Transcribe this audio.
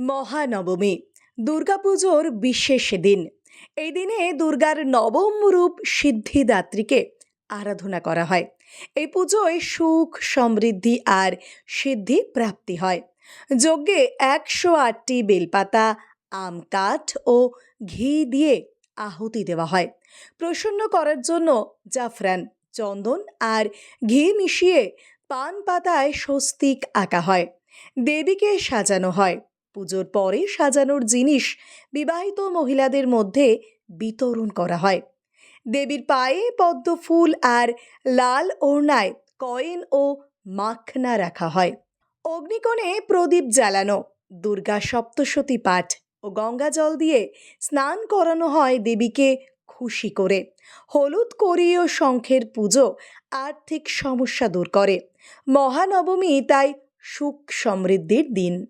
মহানবমী, দুর্গাপুজোর বিশেষ দিন। এই দিনে দুর্গার নবম রূপ সিদ্ধিদাত্রীকে আরাধনা করা হয়। এই পুজোয় সুখ, সমৃদ্ধি আর সিদ্ধি প্রাপ্তি হয়। যজ্ঞে একশো আটটি বেলপাতা, আম কাঠ ও ঘি দিয়ে আহুতি দেওয়া হয়। প্রসন্ন করার জন্য জাফরান, চন্দন আর ঘি মিশিয়ে পান পাতায় স্বস্তিক আঁকা হয়। দেবীকে সাজানো হয়। পুজোর পরে সাজানোর জিনিস বিবাহিত মহিলাদের মধ্যে বিতরণ করা হয়। দেবীর পায়ে পদ্ম ফুল আর লাল ওড়নায় কয়েন ও মাখনা রাখা হয়। অগ্নিকোণে প্রদীপ জ্বালানো, দুর্গা সপ্তশতী পাঠ ও গঙ্গা জল দিয়ে স্নান করানো হয় দেবীকে খুশি করে। হলুদ করি ও শঙ্খের পুজো আর্থিক সমস্যা দূর করে। মহানবমী তাই সুখ সমৃদ্ধির দিন।